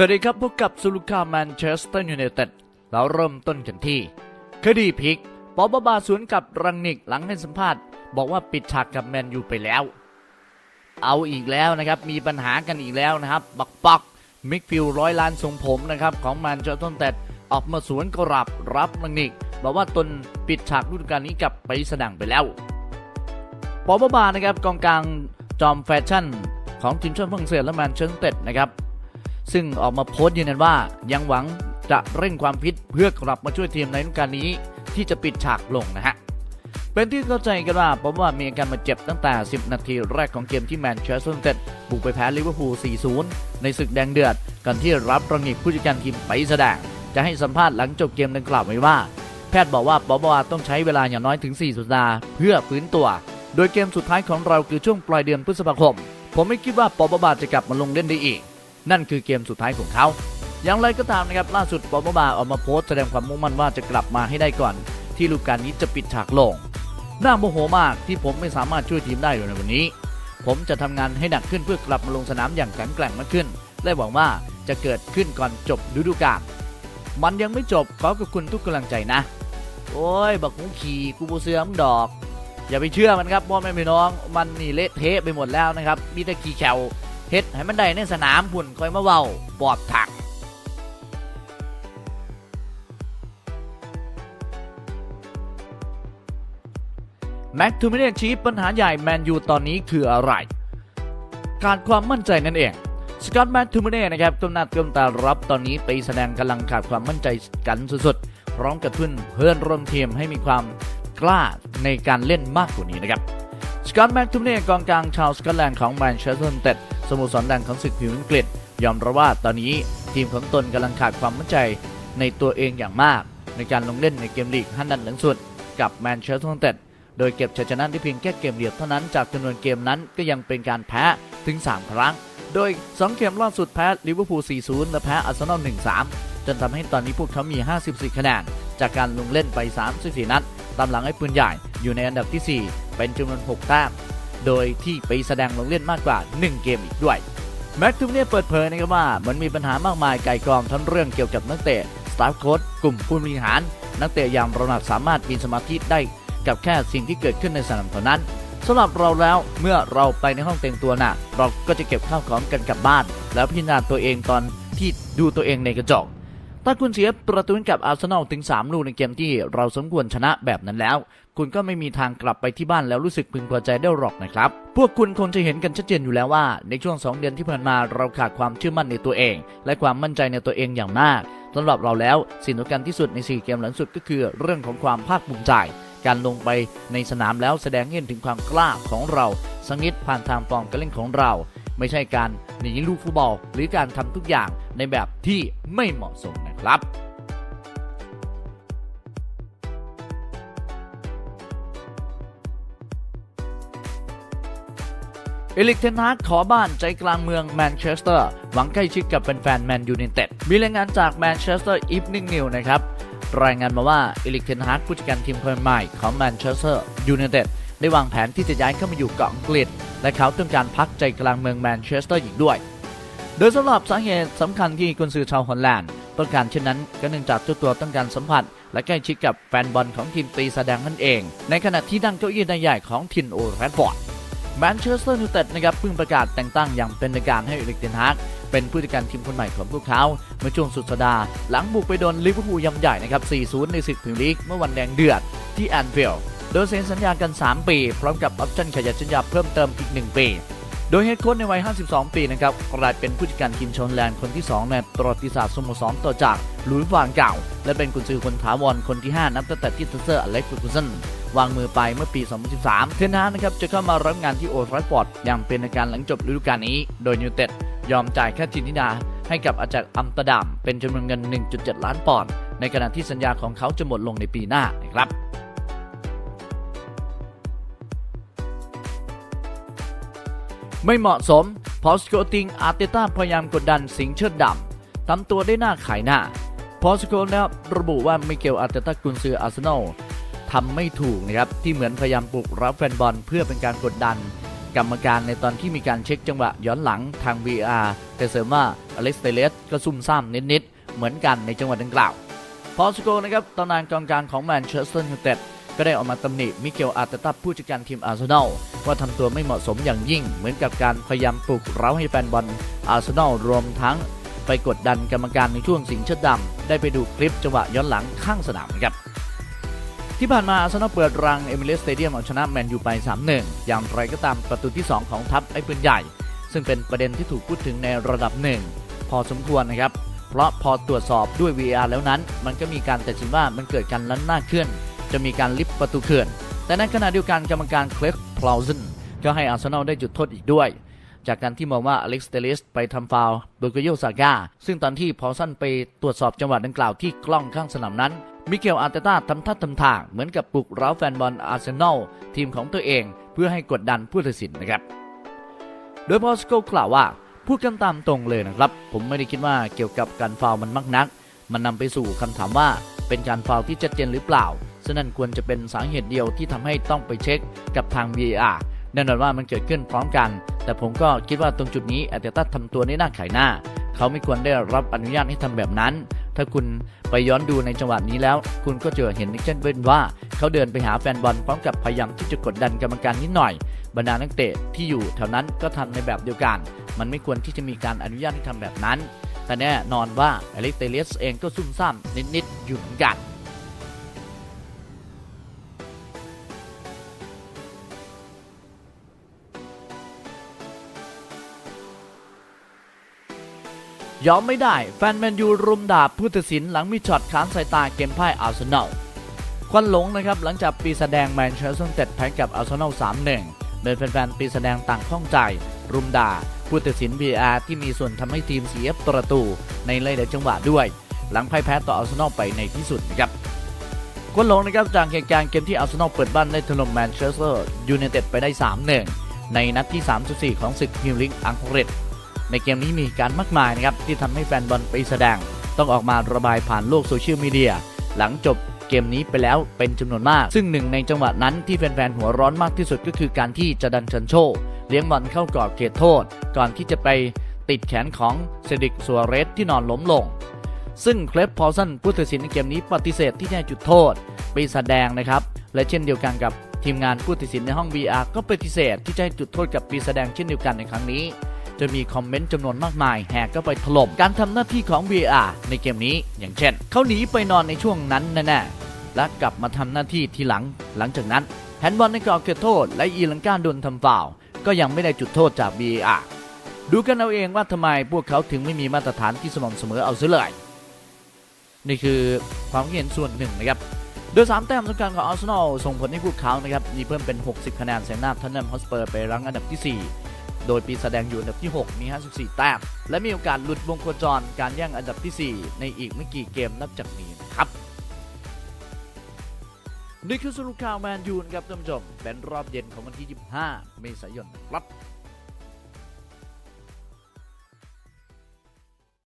สวัสดีครับพบกับซูลูคาแมนเชสเตอร์ยูไนเต็ดเราเริ่มต้นกันที่ คดีพิกปอบบบาสวนกับรังนิกหลังให้สัมภาษณ์ บอกว่าปิดฉากกับแมนยูไปแล้ว เอาอีกแล้วนะครับ มีปัญหากันอีกแล้วนะครับ บักปักมิกฟิลร้อยล้านทรงผมนะครับ ของแมนเชสเตอร์ยูไนเต็ดออกมาสวนกรับรับรังนิก บอกว่าตนปิดฉากฤดูกาลนี้กับไปสดังไปแล้วปอบบบานะครับกองกลางจอมแฟชั่น ของทีมชาติฝรั่งเศสและแมนเชสเตอร์ยูไนเต็ดนะครับ ซึ่งออกมาโพสต์ยืนยันว่า ยังหวังจะเร่งความฟิตเพื่อกลับมาช่วยทีมในฤดูกาลนี้ ที่จะปิดฉากลงนะฮะเป็นที่เข้าใจกันว่าผมว่ามีอาการบาดเจ็บตั้งแต่ 10 นาทีแรกของเกมที่แมนเชสเตอร์ยูไนเต็ดบุกไปแพ้ลิเวอร์พูล 4-0 ในศึกแดงเดือดก่อนที่รับรังอีกผู้จัดการทีมไปแสดง จะให้สัมภาษณ์หลังจบเกมดังกล่าวไว้ว่า แพทย์บอกว่าปอบว่าต้องใช้เวลาอย่างน้อยถึง 4 สัปดาห์เพื่อฟื้นตัว โดยเกมสุดท้ายของเราคือช่วงปลายเดือนพฤษภาคม ผมไม่คิดว่าปอบาจะกลับมาลงเล่นได้อีก นั่นคือเกมสุดท้ายของเขา อย่างไรก็ตามนะครับล่าสุดปอบาออกมาโพสต์แสดงความมุ่งมั่นว่าจะกลับมาให้ได้ก่อน ที่ฤดูกกาลนี้จะปิดฉากลงน่าโมโหมากที่ผมไม่สามารถช่วยทีมได้ในวันนี้ ผมจะทำงานให้หนักขึ้นเพื่อกลับมาลงสนามอย่างแข็งแกร่งมากขึ้น และหวังว่าจะเกิดขึ้นก่อนจบฤดูกาลมันยังไม่จบขอขอบคุณทุกกำลังใจนะ โอ้ยบักหูขี่กูโบเสือมดอก อย่าไปเชื่อมันครับพ่อแม่พี่น้อง มันนี่เละเทะไปหมดแล้วนะครับมีแต่ขี่แขว เฮ็ดให้มันได้ในสนามพุ่นคอยมาเว้าปอบถักแม็กทูมิเนชีปัญหาใหญ่แมนยูตอนนี้คืออะไร การความมั่นใจนั่นเองสกอตแมคทูมิเน่นะครับก้มหน้าก้มตารับตอนนี้ไปแสดงกำลังขาดความมั่นใจกันสุดๆ พร้อมกับทุนเพื่อนร่วมทีมให้มีความกล้าในการเล่นมากกว่านี้นะครับสกอตแมคทูมิเน่กองกลางชาวสกอตแลนด์ของแมนเชสเตอร์ยูไนเต็ด สโมสรดังของศึกผิวอังกฤษ ยอมรับว่าตอนนี้ทีมของตนกำลังขาดความมั่นใจในตัวเองอย่างมาก ในการลงเล่นในเกมลีกห้านัดหลังสุด กับแมนเชสเตอร์ยูไนเต็ดโดยเก็บชัยชนะได้เพียงแค่เกมเดียวเท่านั้นจากจำนวนเกมนั้นก็ยังเป็นการแพ้ถึง 3 ครั้ง โดย 2 เกมล่าสุดแพ้ลิเวอร์พูล 4-0 และแพ้อาร์เซนอล 1-3 จนทำให้ตอนนี้พวกเขามี 54 คะแนน จากการลงเล่นไป 34 นัด ตามหลังไอ้ปืนใหญ่อยู่ในอันดับที่ 4 เป็นจำนวน 6 แต้ม โดยที่ไปแสดงลงเล่นมากกว่า 1 เกมอีกด้วย แม็กทูเนียเปิดเผยนะครับว่า มันมีปัญหามากมายไก่กองทั้งเรื่องเกี่ยวกับนักเตะสตาฟโค้ชกลุ่มผู้บริหาร นักเตะอย่างเราหนักสามารถมีสมาธิได้กับแค่สิ่งที่เกิดขึ้นในสนามเท่านั้นสำหรับเราแล้วเมื่อเราไปในห้องแต่งตัวน่ะ เราก็จะเก็บข้าวของกันกลับบ้าน แล้วพิจารณาตัวเองตอนที่ดูตัวเองในกระจก ถ้าคุณเสียประตูกับอาร์เซนอลถึง 3 ลูกในเกมที่เราสมควรชนะแบบนั้นแล้ว คุณก็ไม่มีทางกลับไปที่บ้านแล้วรู้สึกพึงพอใจได้หรอกนะครับ พวกคุณคงจะเห็นกันชัดเจนอยู่แล้วว่า ในช่วง 2 เดือนที่ผ่านมาเราขาดความเชื่อมั่นในตัวเอง และความมั่นใจในตัวเองอย่างมากสำหรับเราแล้วสิ่งสำคัญที่สุดใน 4 เกมหลังสุดก็คือเรื่องของความภาคภูมิใจการลงไปในสนามแล้วแสดงให้เห็นถึงความกล้าของเราสังนิดผ่านทางฟอร์มการเล่นของเรา ไม่ใช่การหนีลูกฟุตบอล หรือการทำทุกอย่างในแบบที่ไม่เหมาะสม ครับเอลิกเทนฮากขอบ้านใจกลางเมืองแมนเชสเตอร์ หวังใกล้ชิดกับแฟนๆแมนยูไนเต็ดมีรายงานจากแมนเชสเตอร์อีฟนิ่งนิวนะครับ รายงานมาว่าเอลิกเทนฮากผู้จัดการทีมคนใหม่ของแมนเชสเตอร์ยูไนเต็ดได้วางแผนที่จะย้ายเข้ามาอยู่เกาะอังกฤษ และเขาต้องการพักใจกลางเมืองแมนเชสเตอร์อีกด้วย โดยสำหรับสาเหตุสำคัญที่กุนซือชาวฮอลแลนด์ ต้องการเช่นนั้นก็เนื่องจากเจ้าตัวต้องการสัมผัส และใกล้ชิดกับแฟนบอลของทีมตีแสดงนั่นเอง ในขณะที่นั่งเก้าอี้ใหญ่ของทินโอแรดฟอร์ดแมนเชสเตอร์ยูไนเต็ดนะครับเพิ่งประกาศแต่งตั้งอย่างเป็นทางการให้เอริกเทนฮากเป็นผู้จัดการทีมคนใหม่ของพวกเขา เมื่อช่วงสุดสัปดาห์หลังบุกไปโดนลิเวอร์พูลยำใหญ่นะครับ 4-0 ในศึกพรีเมียร์ลีกเมื่อวันแดงเดือดที่แอนฟิลด์โดยเซ็นสัญญากัน 3 ปี พร้อมกับออปชั่นขยายสัญญาเพิ่มเติมอีก 1 ปี โดยเฮดโค้ชในวัย 52 ปีนะครับกลายเป็นผู้จัดการทีมชนแลนด์คนที่ 2 ในประวัติศาสตร์สโมสรต่อจากลุยส์ฟานเก่า และเป็นกุนซือคนถาวรคนที่ 5 นับตั้งแต่ที่เซอร์อเล็กซ์ฟอร์กูสันวางมือไปเมื่อปี 2013 เทนฮานะครับจะเข้ามารับงานที่โอทราฟอร์ดอย่างเป็นทางการหลังจบฤดูกาลนี้ โดยยูไนเต็ดยอมจ่ายค่าทินทิดาให้กับอาจากอัมตอร์ดัมเป็นจำนวนเงิน 1.7 ล้านปอนด์ในขณะที่สัญญาของเขาจะหมดลงในปีหน้านะครับ ไม่เหมาะสม พอสโกติงอาร์เตต้าพยายามกดดันสิงเชิดดำทำตัวได้หน้าขายหน้า พอสโกนะครับระบุว่ามิเกลอาร์เตต้ากุนซืออาร์เซนอลทำไม่ถูกนะครับ ที่เหมือนพยายามปลุกรับแฟนบอลเพื่อเป็นการกดดัน กรรมการในตอนที่มีการเช็คจังหวะย้อนหลังทาง VR แต่เสริมว่าอเล็กซ์เตเลสก็ซุ่มซ่ามนิดๆเหมือนกันในจังหวะดังกล่าวพอสโกนะครับตำนานกองกลางของแมนเชสเตอร์ยูไนเต็ด ก็ได้ออกมาตำหนิมิเกลอาร์เตต้าผู้จัดการทีมอาร์เซนอลว่าทำตัวไม่เหมาะสมอย่างยิ่ง เหมือนกับการพยายามปลุกเร้าให้แฟนบอลอาร์เซนอลรวมทั้งไปกดดันกรรมการในช่วงสิงเชิดดำได้ไปดูคลิปจังหวะย้อนหลังข้างสนามนะครับที่ผ่านมาอาร์เซนอลเปิดรังเอมิเรสสเตเดียมเอาชนะแมนยูไป 3-1 อย่างไรก็ตามประตูที่ 2 ของทัพไอ้ปืนใหญ่ ซึ่งเป็นประเด็นที่ถูกพูดถึงในระดับหนึ่งพอสมควรนะครับ เพราะพอตรวจสอบด้วย VR แล้วนั้น มันก็มีการตัดสินว่ามันเกิดการลันหน้าเคลื่อน จะมีการลิฟต์ประตูเขื่อน แต่ในขณะเดียวกันกรรมการเคลฟพลาวซนก็ให้อาร์เซนอลได้จุดโทษอีกด้วย จากการที่มองว่าอเล็กซ์เตลิสไปทำฟาวโดยโกโยซาก้าซึ่งตอนที่พอสันไปตรวจสอบจังหวะดังกล่าวที่กล้องข้างสนามนั้นมิเกลอาร์เตต้าทำท่าทำทางเหมือนกับปลุกเร้าแฟนบอลอาร์เซนอลทีมของตัวเอง เพื่อให้กดดันผู้ตัดสินนะครับ โดยพอสโกกล่าวว่าพูดกันตามตรงเลยนะครับ ผมไม่ได้คิดว่าเกี่ยวกับการฟาวมันมากนัก มันนำไปสู่คำถามว่าเป็นการฟาวที่ชัดเจนหรือเปล่า ซึ่งนั่นควรจะเป็นสาเหตุเดียวที่ทำให้ต้องไปเช็คกับทาง VAR แน่นอนว่ามันเกิดขึ้นพร้อมกัน แต่ผมก็คิดว่าตรงจุดนี้อาร์เตต้าทำตัวในหน้าขายหน้า เขาไม่ควรได้รับอนุญาตให้ทำแบบนั้น ถ้าคุณไปย้อนดูในจังหวะนี้แล้ว คุณก็จะเห็นนิกเช่นเวนว่าเขาเดินไปหาแฟนบอลพร้อมกับพยายามที่จะกดดันกรรมการนิดหน่อย บรรดานักเตะที่อยู่แถวนั้นก็ทำในแบบเดียวกัน มันไม่ควรที่จะมีการอนุญาตให้ทำแบบนั้น แต่แน่นอนว่าอเล็กเตเลสเองก็ซุ่มซ่ามนิดๆอยู่เหมือนกัน ยอมไม่ได้แฟนแมนยูรุมด่าผู้ตัดสินหลังมีช็อตค้านสายตาเกมพ่ายอาร์เซนอลควันหลงนะครับหลังจากปีแสดงแมนเชสเตอร์ยูไนเต็ดแพ้กับอาร์เซนอล3-1โดยแฟนๆปีแสดงต่างข้องใจ รุมด่าผู้ตัดสิน VR ที่มีส่วนทำให้ทีมเสียประตูในหลายๆจังหวะด้วย หลังพ่ายแพ้ต่ออาร์เซนอลไปในที่สุดนะครับควันหลงนะครับจากเหตุการณ์เกมที่อาร์เซนอลเปิดบ้านได้ถล่มแมนเชสเตอร์ยูไนเต็ดไปได้ 3-1 ในนัดที่ 34 ของศึกพรีเมียร์ลีกอังกฤษ ในเกมนี้มีการมากมายนะครับที่ทำให้แฟนบอลไปแสดง ต้องออกมาระบายผ่านโลกโซเชียลมีเดียหลังจบเกมนี้ไปแล้วเป็นจำนวนมาก ซึ่งหนึ่งในจังหวะนั้นที่แฟนๆหัวร้อนมากที่สุดก็คือการที่จะดันชันโช เลี้ยงบอลเข้ากรอบเขตโทษ ก่อนที่จะไปติดแขนของเซดิกซัวเรสที่นอนล้มลง ซึ่งเคลฟพอลสันผู้ตัดสินในเกมนี้ปฏิเสธที่จะให้จุดโทษไปแสดงนะครับ และเช่นเดียวกันกับทีมงานผู้ตัดสินในห้อง VR ก็ปฏิเสธที่จะให้จุดโทษกับปีแสดงเช่นเดียวกันในครั้งนี้ จะมีคอมเมนต์จำนวนมากมายแหกก็ไปถล่มการทำหน้าที่ของ VR ในเกมนี้ อย่างเช่น เขาหนีไปนอนในช่วงนั้นแน่ๆและกลับมาทำหน้าที่ทีหลัง หลังจากนั้นแฮนด์บอลในกรอบเขตโทษ และอีลังการโดนทำฟาวก็ยังไม่ได้จุดโทษจาก VR ดูกันเอาเองว่าทำไมพวกเขาถึงไม่มีมาตรฐานที่สม่ำเสมอเอาซะเลยนี่คือความเห็นส่วนหนึ่งนะครับ โดย 3 แต้มสำคัญของอาร์เซนอลส่งผลให้พวกเขานะครับมีเพิ่มเป็น 60 คะแนนแซงหน้าทันนัมฮอสเปอร์ไปรั้งอันดับที่ 4 โดยปีแสดงอยู่อันดับที่ 6 มี 54 แต้ม และมีโอกาสหลุดวงโคจรการแย่งอันดับทีสี่ 4 ในอีกไม่กี่เกมนับจากนี้นะครับนี่คือสรุปข่าวแมนยูนะครับท่านผู้ชม เป็นรอบเย็นของวันที่ 25 เมษายนครับ